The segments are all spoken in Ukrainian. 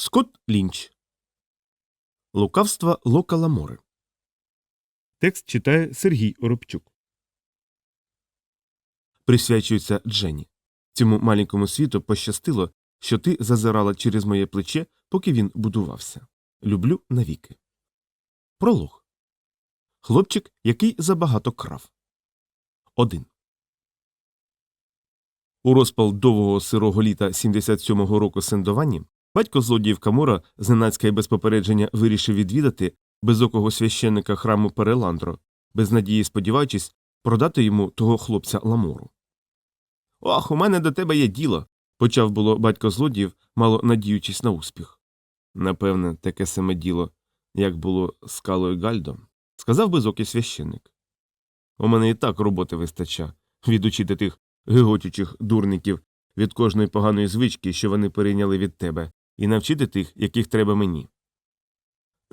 Скотт Лінч. Лукавства Лока Ламори. Текст читає Сергій Оробчук. Присвячується Дженні. Цьому маленькому світу пощастило, що ти зазирала через моє плече, поки він будувався. Люблю навіки. Пролог. Хлопчик, який забагато крав. 1. У розпал довгого сирого літа 77-го року сендованні батько злодіїв Камора зненацька і без попередження вирішив відвідати безокого священника храму Переландро, без надії сподіваючись продати йому того хлопця Ламору. Ох, у мене до тебе є діло, почав було батько злодіїв, мало надіючись на успіх. Напевне, таке саме діло, як було з Калою Гальдо, сказав безокий священник. У мене і так роботи вистача відучити тих гиготючих дурників від кожної поганої звички, що вони перейняли від тебе, і навчити тих, яких треба мені.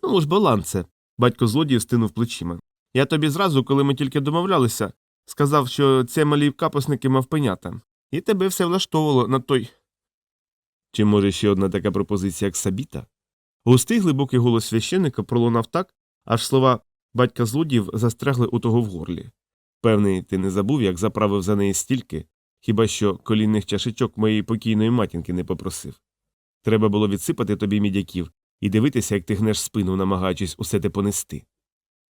Ну ж, балансе. Батько злодій стинув плечима. Я тобі зразу, коли ми тільки домовлялися, сказав, що це малі капосники мавпенята, і тебе все влаштовувало на той. Чи може ще одна така пропозиція, як Сабіта? Густий глибокий голос священника пролунав так, аж слова батька злодіїв застрягли у того в горлі. Певний, ти не забув, як заправив за неї стільки, хіба що колінних чашечок моєї покійної матінки не попросив. Треба було відсипати тобі мідяків і дивитися, як ти гнеш спину, намагаючись усе те понести.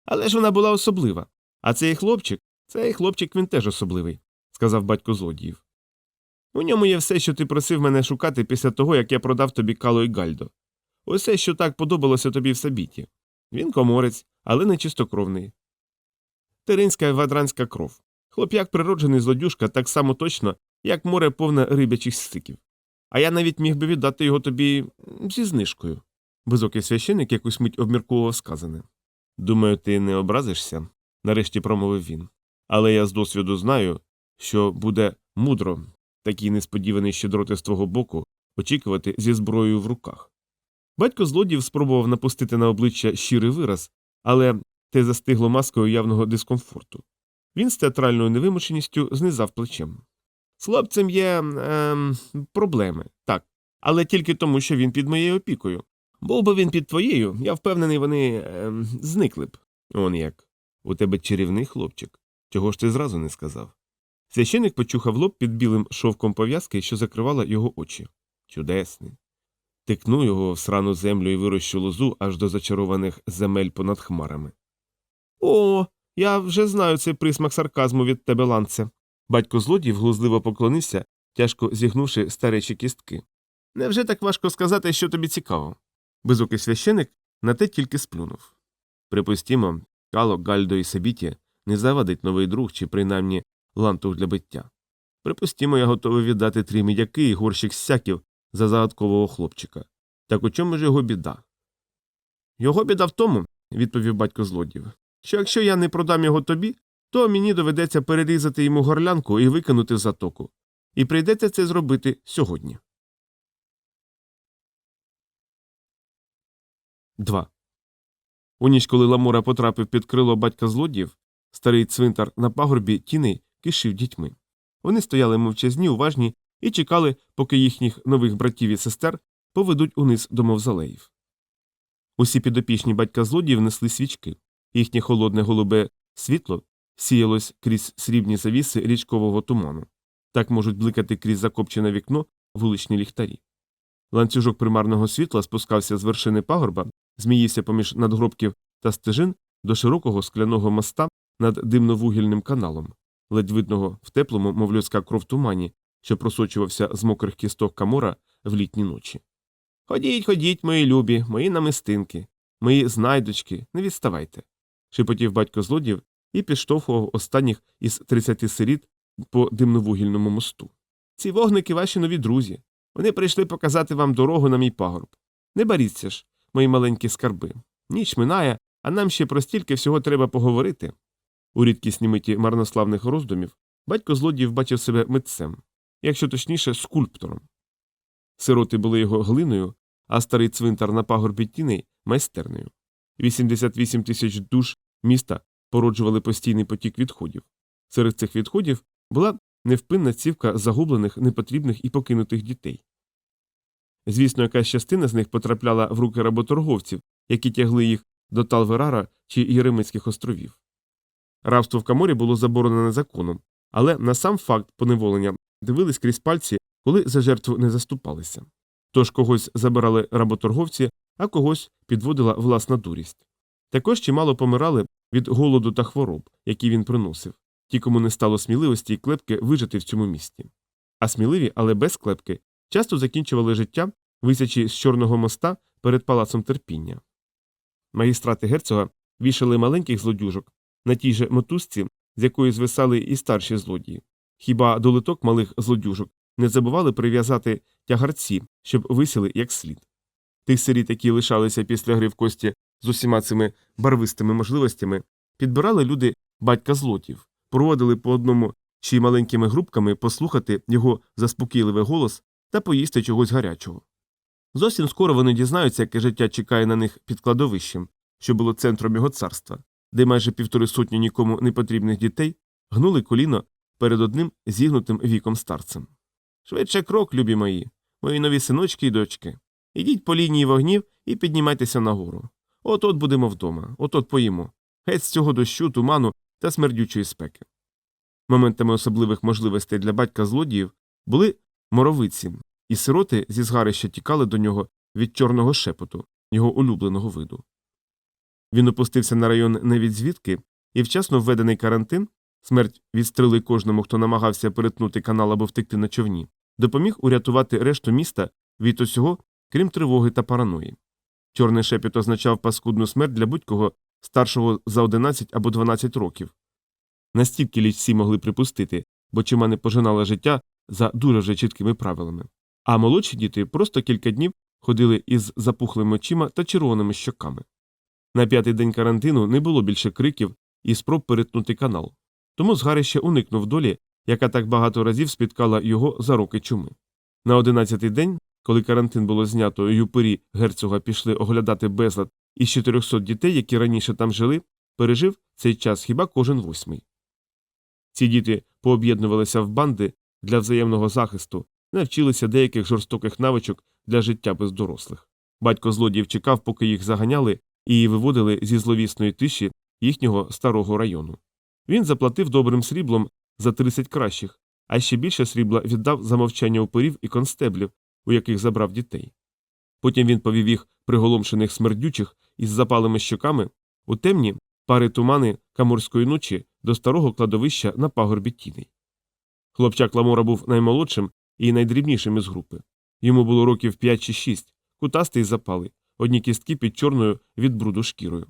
Але ж вона була особлива. А цей хлопчик, цей хлопчик він теж особливий, сказав батько злодіїв. У ньому є все, що ти просив мене шукати після того, як я продав тобі Кало і Гальдо. Усе, що так подобалося тобі в Сабіті. Він коморець, але не чистокровний. Теринська вадранська кров. Хлоп'як природжений злодюшка так само точно, як море повне рибячих стиків. А я навіть міг би віддати його тобі зі знижкою. Безокий священик якусь мить обмірковував сказане. Думаю, ти не образишся, нарешті промовив він. Але я з досвіду знаю, що буде мудро, такий несподіваний щедроти з твого боку, очікувати зі зброєю в руках. Батько злодіїв спробував напустити на обличчя щирий вираз, але те застигло маскою явного дискомфорту. Він з театральною невимушеністю знизав плечем. З хлопцем є ем, проблеми, так, але тільки тому, що він під моєю опікою. Був би він під твоєю, я впевнений, вони ем, зникли б. Он як. У тебе чарівний хлопчик. Чого ж ти зразу не сказав? Священик почухав лоб під білим шовком пов'язки, що закривала його очі. Чудесний. Тикну його в срану землю і вирощу лозу аж до зачарованих земель понад хмарами. О, я вже знаю цей присмак сарказму від тебе, ланце. Батько злодіїв глузливо поклонився, тяжко зігнувши старечі кістки. Невже так важко сказати, що тобі цікаво? Безокий священик на те тільки сплюнув. Припустімо, Кало, Гальдо і Сабіті не завадить новий друг чи принаймні лантух для биття. Припустімо, я готовий віддати три мідяки і горщик сяків за загадкового хлопчика. Так у чому ж його біда? Його біда в тому, відповів батько злодіїв, що якщо я не продам його тобі, то мені доведеться перерізати йому горлянку і викинути в затоку. І прийдеться це зробити сьогодні. 2. У ніч, коли Ламора потрапив під крило батька злодіїв, старий цвинтар на пагорбі тіней кишив дітьми. Вони стояли мовчазні, уважні і чекали, поки їхніх нових братів і сестер поведуть униз до мавзолеїв. Усі підопічні батька злодіїв несли свічки, їхнє холодне голубе світло сіялось крізь срібні завіси річкового туману. Так можуть бликати крізь закопчене вікно вуличні ліхтарі. Ланцюжок примарного світла спускався з вершини пагорба, зміївся поміж надгробків та стежин до широкого скляного моста над димновугільним каналом, ледь видного в теплому, мов людська кров тумані, що просочувався з мокрих кісток камора в літні ночі. Ходіть, ходіть, мої любі, мої намистинки, мої знайдочки, не відставайте. шепотів батько злодів і підштовхував останніх із тридцяти сиріт по димновугільному мосту. Ці вогники ваші нові друзі. Вони прийшли показати вам дорогу на мій пагорб. Не боріться ж, мої маленькі скарби. Ніч минає, а нам ще про стільки всього треба поговорити. У рідкісній миті марнославних роздумів батько злодіїв бачив себе митцем, якщо точніше, скульптором. Сироти були його глиною, а старий цвинтар на пагорбі тіней майстернею. 88 тисяч душ міста породжували постійний потік відходів. Серед цих відходів була невпинна цівка загублених, непотрібних і покинутих дітей. Звісно, якась частина з них потрапляла в руки работорговців, які тягли їх до Талверара чи Єремицьких островів. Рабство в Каморі було заборонене законом, але на сам факт поневолення дивились крізь пальці, коли за жертву не заступалися. Тож когось забирали работорговці, а когось підводила власна дурість. Також чимало помирали від голоду та хвороб, які він приносив, ті, кому не стало сміливості і клепки вижити в цьому місті. А сміливі, але без клепки, часто закінчували життя, висячи з Чорного моста перед палацом терпіння. Магістрати герцога вішали маленьких злодюжок на тій же мотузці, з якої звисали і старші злодії. Хіба до литок малих злодюжок не забували прив'язати тягарці, щоб висіли як слід. Тих сиріт, які лишалися після гри в кості з усіма цими барвистими можливостями, підбирали люди батька злотів, проводили по одному чи маленькими групками послухати його заспокійливий голос та поїсти чогось гарячого. Зовсім скоро вони дізнаються, яке життя чекає на них під кладовищем, що було центром його царства, де майже півтори сотні нікому не потрібних дітей гнули коліно перед одним зігнутим віком старцем. Швидше крок, любі мої, мої нові синочки і дочки. Ідіть по лінії вогнів і піднімайтеся нагору. От от будемо вдома, от от поїмо. Геть з цього дощу, туману та смердючої спеки. Моментами особливих можливостей для батька злодіїв були моровиці, і сироти зі згарища тікали до нього від чорного шепоту, його улюбленого виду. Він опустився на район не від звідки, і вчасно введений карантин смерть відстрели кожному, хто намагався перетнути канал або втекти на човні, допоміг урятувати решту міста від усього, крім тривоги та параної. Чорний шепіт означав паскудну смерть для будь-кого старшого за 11 або 12 років. Настільки ліч всі могли припустити, бо чима не пожинала життя за дуже вже чіткими правилами. А молодші діти просто кілька днів ходили із запухлими очима та червоними щоками. На п'ятий день карантину не було більше криків і спроб перетнути канал. Тому згарище уникнув долі, яка так багато разів спіткала його за роки чуми. На одинадцятий день, коли карантин було знято, юпирі герцога пішли оглядати безлад із 400 дітей, які раніше там жили, пережив цей час хіба кожен восьмий. Ці діти пооб'єднувалися в банди для взаємного захисту, навчилися деяких жорстоких навичок для життя без дорослих. Батько злодіїв чекав, поки їх заганяли і виводили зі зловісної тиші їхнього старого району. Він заплатив добрим сріблом за 30 кращих, а ще більше срібла віддав за мовчання оперів і констеблів, у яких забрав дітей. Потім він повів їх приголомшених смердючих із запалими щоками у темні пари тумани каморської ночі до старого кладовища на пагорбі тіней. Хлопчак Ламора був наймолодшим і найдрібнішим із групи. Йому було років 5 чи 6, кутастий запали, одні кістки під чорною від бруду шкірою.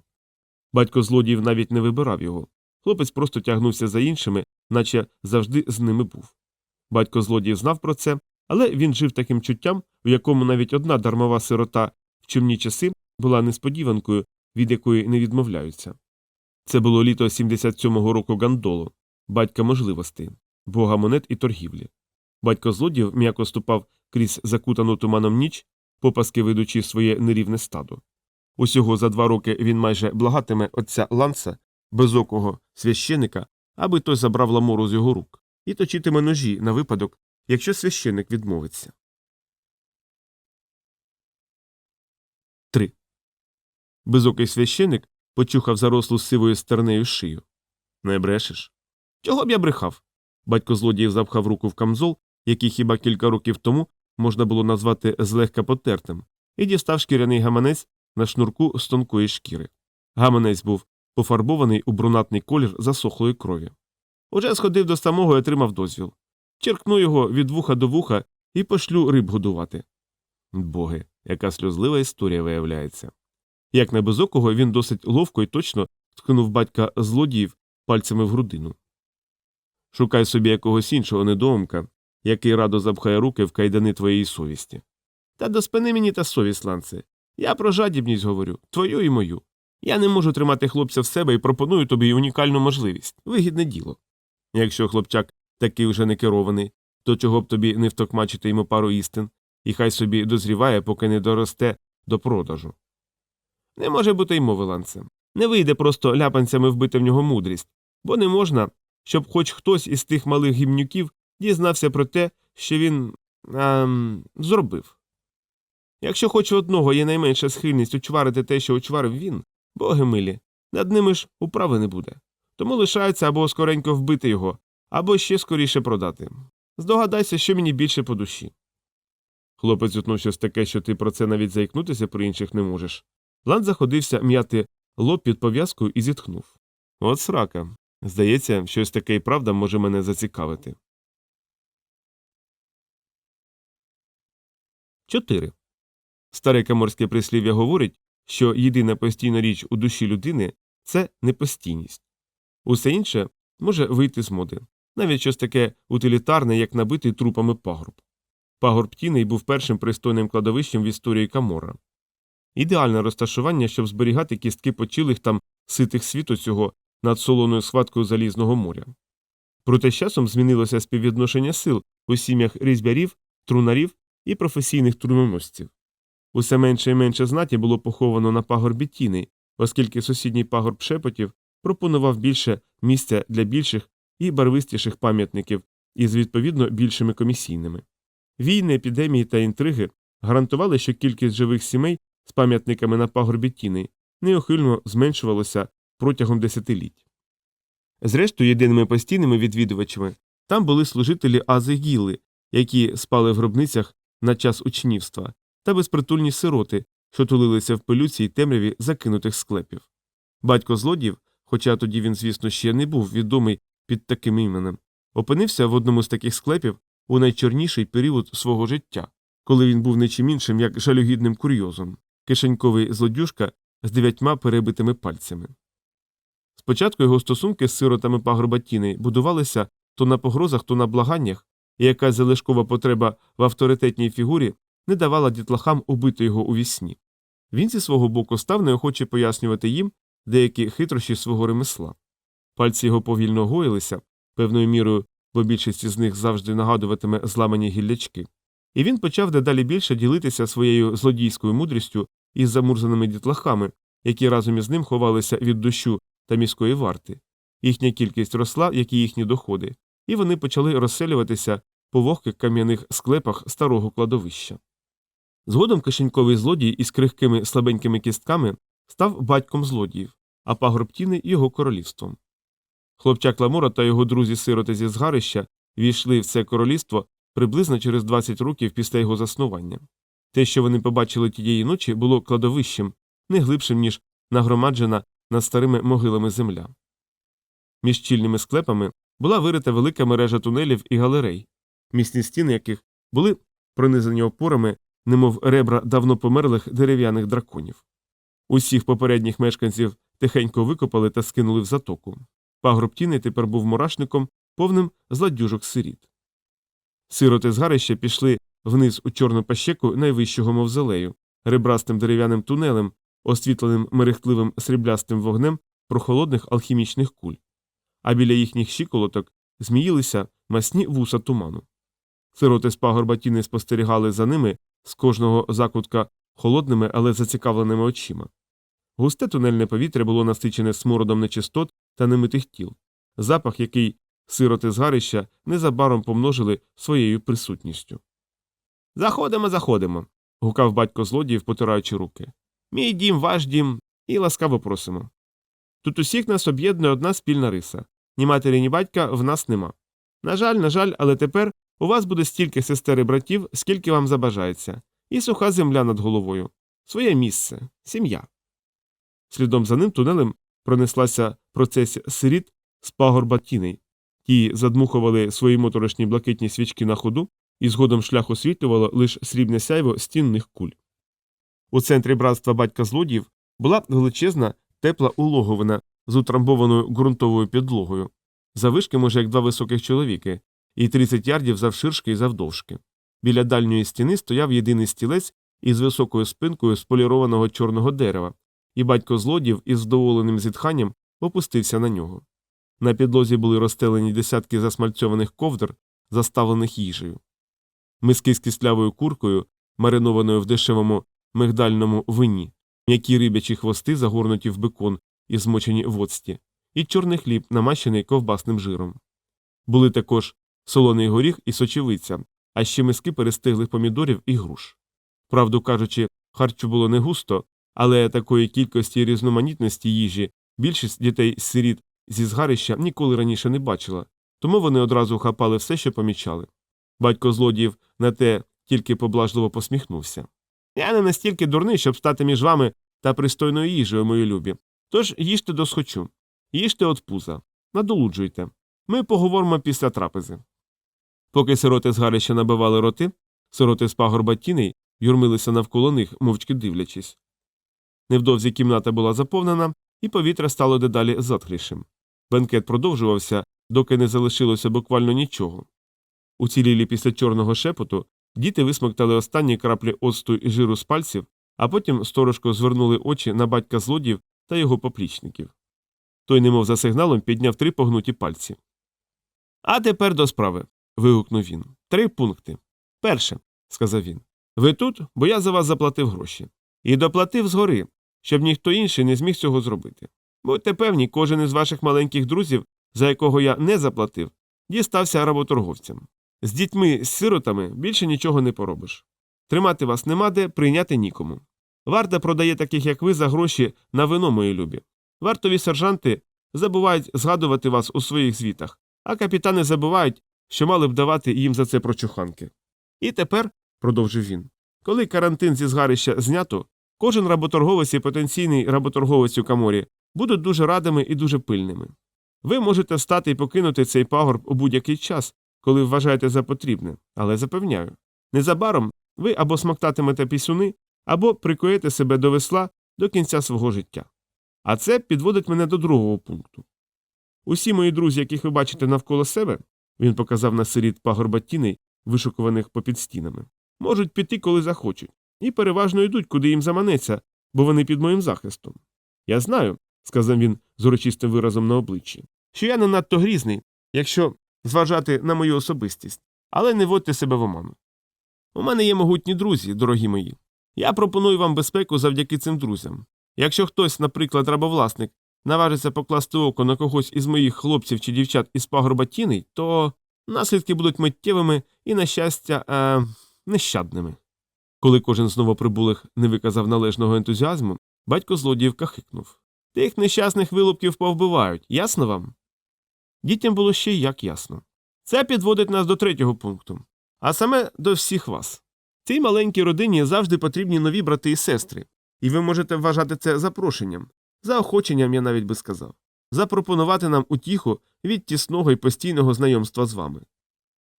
Батько злодіїв навіть не вибирав його. Хлопець просто тягнувся за іншими, наче завжди з ними був. Батько злодіїв знав про це, але він жив таким чуттям, в якому навіть одна дармова сирота в чимні часи була несподіванкою, від якої не відмовляються. Це було літо 77-го року Гандолу, батька можливостей, бога монет і торгівлі. Батько злодіїв м'яко ступав крізь закутану туманом ніч, попаски ведучи своє нерівне стадо. Усього за два роки він майже благатиме отця ланса, безокого священика, аби той забрав ламору з його рук, і точитиме ножі на випадок, якщо священик відмовиться. 3. Безокий священик почухав зарослу сивою стернею шию. Не брешеш. Чого б я брехав? Батько злодіїв запхав руку в камзол, який хіба кілька років тому можна було назвати злегка потертим, і дістав шкіряний гаманець на шнурку з тонкої шкіри. Гаманець був пофарбований у брунатний колір засохлої крові. Уже сходив до самого і отримав дозвіл. Черкну його від вуха до вуха і пошлю риб годувати. Боги, яка сльозлива історія виявляється. Як на безокого, він досить ловко і точно ткнув батька злодіїв пальцями в грудину. Шукай собі якогось іншого недоумка, який радо запхає руки в кайдани твоєї совісті. Та до спини мені та совість, ланце. Я про жадібність говорю, твою і мою. Я не можу тримати хлопця в себе і пропоную тобі унікальну можливість вигідне діло. Якщо хлопчак такий вже не керований, то чого б тобі не втокмачити йому пару істин, і хай собі дозріває, поки не доросте до продажу. Не може бути й мови, ланце. Не вийде просто ляпанцями вбити в нього мудрість, бо не можна, щоб хоч хтось із тих малих гімнюків дізнався про те, що він ем, зробив. Якщо хоч одного є найменша схильність учварити те, що учварив він, боги милі, над ними ж управи не буде. Тому лишається або скоренько вбити його, або ще скоріше продати. Здогадайся, що мені більше по душі. Хлопець утнув щось таке, що ти про це навіть заікнутися при інших не можеш. Лан заходився м'яти лоб під пов'язкою і зітхнув. От срака. Здається, щось таке і правда може мене зацікавити. 4. Старе каморське прислів'я говорить, що єдина постійна річ у душі людини це непостійність. Усе інше може вийти з моди, навіть щось таке утилітарне, як набитий трупами пагорб. Пагорб Тіней був першим пристойним кладовищем в історії Камора. Ідеальне розташування, щоб зберігати кістки почилих там ситих світу цього над солоною схваткою залізного моря. Проте з часом змінилося співвідношення сил у сім'ях різьбярів, трунарів і професійних труноносців. Усе менше і менше знаті було поховано на пагорбі Тіни, оскільки сусідній пагорб шепотів пропонував більше місця для більших і барвистіших пам'ятників із відповідно більшими комісійними. Війни, епідемії та інтриги гарантували, що кількість живих сімей з пам'ятниками на пагорбі Тіни неухильно зменшувалася протягом десятиліть. Зрештою, єдиними постійними відвідувачами там були служителі Ази Гіли, які спали в гробницях на час учнівства, та безпритульні сироти, що тулилися в пилюці й темряві закинутих склепів. Батько злодіїв, хоча тоді він, звісно, ще не був відомий під таким іменем, опинився в одному з таких склепів у найчорніший період свого життя, коли він був нічим іншим, як жалюгідним курйозом, кишеньковий злодюжка з дев'ятьма перебитими пальцями. Спочатку його стосунки з сиротами пагорба Тіни будувалися то на погрозах, то на благаннях, і якась залишкова потреба в авторитетній фігурі не давала дітлахам убити його у вісні. Він зі свого боку став неохоче пояснювати їм деякі хитрощі свого ремесла. Пальці його повільно гоїлися, певною мірою, бо більшість з них завжди нагадуватиме зламані гіллячки. І він почав дедалі більше ділитися своєю злодійською мудрістю із замурзаними дітлахами, які разом із ним ховалися від дощу та міської варти. Їхня кількість росла, як і їхні доходи, і вони почали розселюватися по вогких кам'яних склепах старого кладовища. Згодом кишеньковий злодій із крихкими слабенькими кістками став батьком злодіїв, а пагорб Тіни – його королівством. Хлопчак Ламора та його друзі-сироти зі згарища війшли в це королівство приблизно через 20 років після його заснування. Те, що вони побачили тієї ночі, було кладовищем, не глибшим, ніж нагромаджена над старими могилами земля. Між чільними склепами була вирита велика мережа тунелів і галерей, місні стіни яких були пронизані опорами, немов ребра давно померлих дерев'яних драконів. Усіх попередніх мешканців тихенько викопали та скинули в затоку. Пагроб Тіни тепер був мурашником, повним зладюжок сиріт. Сироти з гарища пішли вниз у чорну пащеку найвищого мавзолею, ребрастим дерев'яним тунелем, освітленим мерехтливим сріблястим вогнем прохолодних алхімічних куль, а біля їхніх щиколоток зміїлися масні вуса туману. Сироти з пагорба тіни спостерігали за ними з кожного закутка холодними, але зацікавленими очима. Густе тунельне повітря було насичене смородом нечистот та немитих тіл, запах, який сироти з гарища незабаром помножили своєю присутністю. Заходимо, заходимо. гукав батько злодіїв, потираючи руки. Мій дім, ваш дім, і ласкаво просимо. Тут усіх нас об'єднує одна спільна риса ні матері, ні батька в нас нема. На жаль, на жаль, але тепер у вас буде стільки сестер і братів, скільки вам забажається, і суха земля над головою, своє місце, сім'я. Слідом за ним тунелем пронеслася процесія сиріт з пагорба тіней. Ті задмухували свої моторошні блакитні свічки на ходу, і згодом шлях освітлювало лише срібне сяйво стінних куль. У центрі братства батька злодіїв була величезна тепла улоговина з утрамбованою ґрунтовою підлогою, завишки, може, як два високих чоловіки, і 30 ярдів завширшки і завдовжки. Біля дальньої стіни стояв єдиний стілець із високою спинкою з полірованого чорного дерева, і батько злодів із вдоволеним зітханням опустився на нього. На підлозі були розстелені десятки засмальцьованих ковдр, заставлених їжею. Миски з кислявою куркою, маринованою в дешевому мигдальному вині, м'які рибячі хвости, загорнуті в бекон і змочені в оцті, і чорний хліб, намащений ковбасним жиром. Були також солоний горіх і сочевиця, а ще миски перестиглих помідорів і груш. Правду кажучи, харчу було не густо, але такої кількості і різноманітності їжі більшість дітей сиріт зі згарища ніколи раніше не бачила, тому вони одразу хапали все, що помічали. Батько злодіїв на те тільки поблажливо посміхнувся. Я не настільки дурний, щоб стати між вами та пристойною їжею, мої любі. Тож їжте досхочу, їжте от пуза, надолуджуйте. Ми поговоримо після трапези. Поки сироти з набивали роти, сироти з пагорба тіней юрмилися навколо них, мовчки дивлячись. Невдовзі кімната була заповнена, і повітря стало дедалі затхлішим. Бенкет продовжувався, доки не залишилося буквально нічого. Уцілілі після чорного шепоту діти висмоктали останні краплі оцту і жиру з пальців, а потім сторожко звернули очі на батька злодіїв та його поплічників. Той, немов за сигналом, підняв три погнуті пальці. А тепер до справи. вигукнув він. Три пункти. Перше, сказав він. Ви тут, бо я за вас заплатив гроші. І доплатив згори, щоб ніхто інший не зміг цього зробити. Будьте певні, кожен із ваших маленьких друзів, за якого я не заплатив, дістався работорговцям. З дітьми, з сиротами більше нічого не поробиш. Тримати вас нема де, прийняти нікому. Варта продає таких, як ви, за гроші на вино, мої любі. Вартові сержанти забувають згадувати вас у своїх звітах, а капітани забувають, що мали б давати їм за це прочуханки. І тепер, продовжив він, коли карантин зі згарища знято, кожен работорговець і потенційний работорговець у каморі будуть дуже радими і дуже пильними. Ви можете встати і покинути цей пагорб у будь-який час, коли вважаєте за потрібне, але запевняю, незабаром ви або смоктатимете пісюни, або прикуєте себе до весла до кінця свого життя. А це підводить мене до другого пункту. Усі мої друзі, яких ви бачите навколо себе, він показав на сиріт пагорба тіней, вишукуваних попід стінами, можуть піти, коли захочуть, і переважно йдуть, куди їм заманеться, бо вони під моїм захистом. Я знаю, сказав він з урочистим виразом на обличчі, що я не надто грізний, якщо зважати на мою особистість, але не вводьте себе в оману. У мене є могутні друзі, дорогі мої. Я пропоную вам безпеку завдяки цим друзям. Якщо хтось, наприклад, рабовласник, наважиться покласти око на когось із моїх хлопців чи дівчат із пагорба тіней, то наслідки будуть миттєвими і, на щастя, е, нещадними. Коли кожен з новоприбулих не виказав належного ентузіазму, батько злодіїв кахикнув. Тих нещасних вилупків повбивають, ясно вам? Дітям було ще як ясно. Це підводить нас до третього пункту, а саме до всіх вас. Цій маленькій родині завжди потрібні нові брати і сестри, і ви можете вважати це запрошенням, заохоченням, я навіть би сказав, запропонувати нам утіху від тісного і постійного знайомства з вами.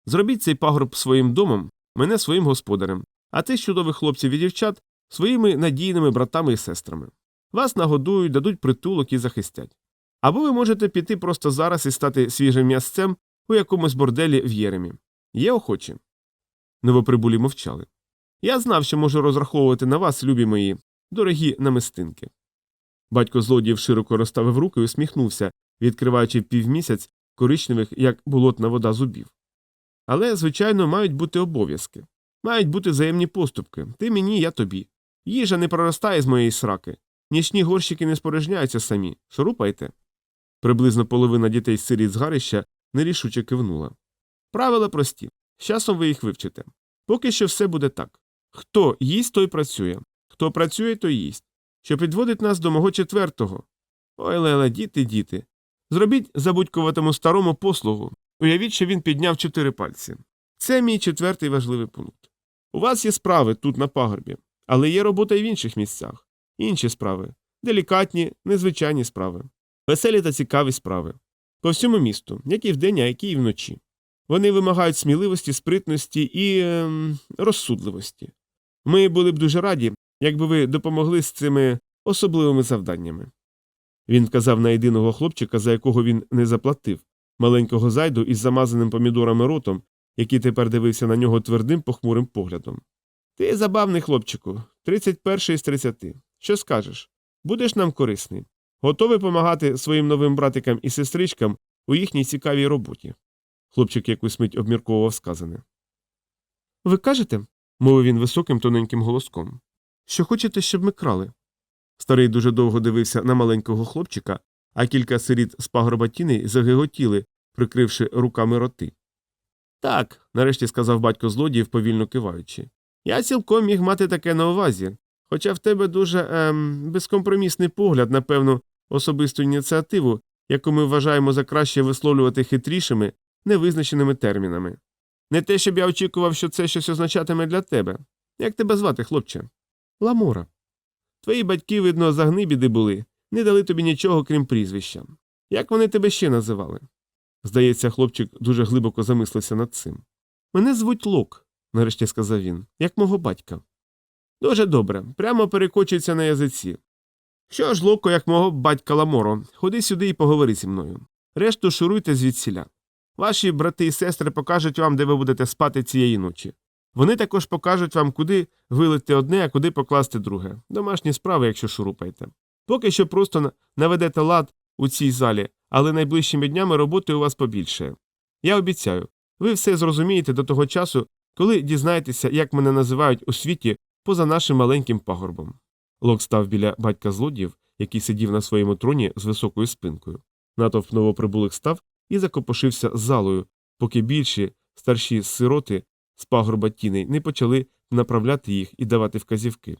Зробіть цей пагорб своїм домом, мене своїм господарем, а тих чудових хлопців і дівчат своїми надійними братами і сестрами. Вас нагодують, дадуть притулок і захистять. Або ви можете піти просто зараз і стати свіжим м'ясцем у якомусь борделі в Єремі. Є охочі. Новоприбулі мовчали. Я знав, що можу розраховувати на вас, любі мої, дорогі намистинки. Батько злодіїв широко розставив руки і усміхнувся, відкриваючи півмісяць коричневих, як болотна вода зубів. Але, звичайно, мають бути обов'язки. Мають бути взаємні поступки. Ти мені, я тобі. Їжа не проростає з моєї сраки. Нічні горщики не спорожняються самі. Шурупайте. Приблизно половина дітей з сиріт з гарища нерішуче кивнула. Правила прості. З часом ви їх вивчите. Поки що все буде так. Хто їсть, той працює. Хто працює, той їсть. Що підводить нас до мого четвертого. Ой, леле, діти, діти. Зробіть забудькуватому старому послугу. Уявіть, що він підняв чотири пальці. Це мій четвертий важливий пункт. У вас є справи тут на пагорбі, але є робота і в інших місцях. Інші справи делікатні, незвичайні справи, веселі та цікаві справи. По всьому місту, як і вдень, а які і вночі. Вони вимагають сміливості, спритності і ем, розсудливості. Ми були б дуже раді, якби ви допомогли з цими особливими завданнями. Він вказав на єдиного хлопчика, за якого він не заплатив, маленького зайду із замазаним помідорами ротом, який тепер дивився на нього твердим похмурим поглядом. Ти забавний хлопчику, 31 із 30. Що скажеш? Будеш нам корисний. Готовий помагати своїм новим братикам і сестричкам у їхній цікавій роботі. Хлопчик якусь мить обмірковував сказане. Ви кажете, мовив він високим тоненьким голоском, що хочете, щоб ми крали. Старий дуже довго дивився на маленького хлопчика, а кілька сиріт з пагорба тіней загиготіли, прикривши руками роти. Так, нарешті сказав батько злодіїв, повільно киваючи. Я цілком міг мати таке на увазі, хоча в тебе дуже ем, безкомпромісний погляд на певну особисту ініціативу, яку ми вважаємо за краще висловлювати хитрішими, невизначеними термінами. Не те, щоб я очікував, що це щось означатиме для тебе. Як тебе звати, хлопче? Ламора. Твої батьки, видно, загнибіди були, не дали тобі нічого, крім прізвища. Як вони тебе ще називали? Здається, хлопчик дуже глибоко замислився над цим. Мене звуть Лок, нарешті сказав він, як мого батька. Дуже добре, прямо перекочується на язиці. Що ж, Локо, як мого батька Ламоро, ходи сюди і поговори зі мною. Решту шуруйте звідсіля. Ваші брати і сестри покажуть вам, де ви будете спати цієї ночі. Вони також покажуть вам, куди вилити одне, а куди покласти друге. Домашні справи, якщо шурупаєте. Поки що просто наведете лад у цій залі, але найближчими днями роботи у вас побільше. Я обіцяю, ви все зрозумієте до того часу, коли дізнаєтеся, як мене називають у світі поза нашим маленьким пагорбом. Лок став біля батька злодіїв, який сидів на своєму троні з високою спинкою. Натовп новоприбулих став і закопошився залою, поки більші, старші сироти з пагорба тіней не почали направляти їх і давати вказівки.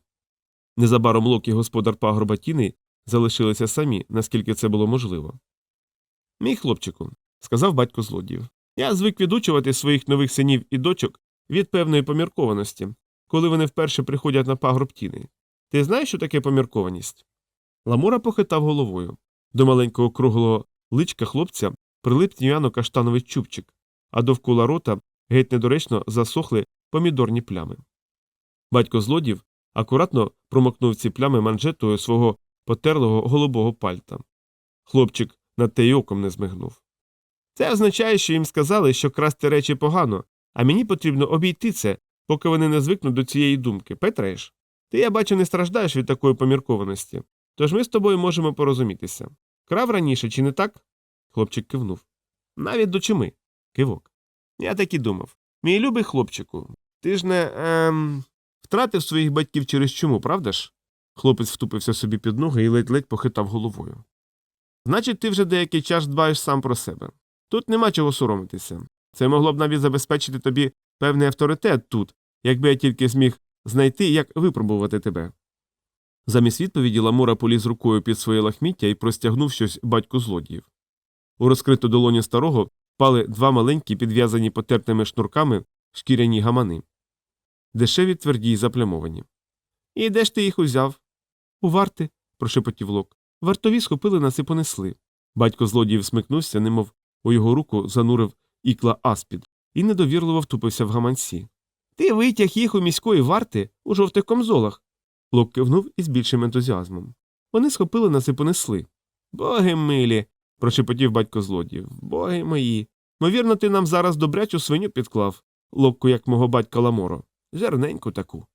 Незабаром Лок і господар пагорба тіней залишилися самі, наскільки це було можливо. Мій хлопчику, сказав батько злодіїв, я звик відучувати своїх нових синів і дочок від певної поміркованості, коли вони вперше приходять на пагорб тіней. Ти знаєш, що таке поміркованість? Ламура похитав головою. До маленького круглого личка хлопця прилип тьмяно каштановий чубчик, а довкола рота геть недоречно засохли помідорні плями. Батько злодів акуратно промокнув ці плями манжетою свого потерлого голубого пальта. Хлопчик над те й оком не змигнув. Це означає, що їм сказали, що красти речі погано, а мені потрібно обійти це, поки вони не звикнуть до цієї думки. Петраєш? Ти, я бачу, не страждаєш від такої поміркованості. Тож ми з тобою можемо порозумітися. Крав раніше, чи не так? Хлопчик кивнув. Навіть до чими? Кивок. Я так і думав. Мій любий хлопчику, ти ж не ем, втратив своїх батьків через чому, правда ж? Хлопець втупився собі під ноги і ледь-ледь похитав головою. Значить, ти вже деякий час дбаєш сам про себе. Тут нема чого соромитися. Це могло б навіть забезпечити тобі певний авторитет тут, якби я тільки зміг знайти, як випробувати тебе. Замість відповіді Ламура поліз рукою під своє лахміття і простягнув щось батьку злодіїв. У розкриту долоні старого впали два маленькі, підв'язані потертими шнурками шкіряні гамани. Дешеві тверді й заплямовані. І де ж ти їх узяв? У варти, прошепотів лок. Вартові схопили нас і понесли. Батько злодіїв смикнувся, немов у його руку занурив ікла аспід, і недовірливо втупився в гаманці. Ти витяг їх у міської варти у жовтих комзолах. Лок кивнув із більшим ентузіазмом. Вони схопили нас і понесли. Боги милі. прошепотів батько злодіїв. Боги мої. Мовірно, ти нам зараз добрячу свиню підклав, локку, як мого батька Ламоро. Жерненьку таку.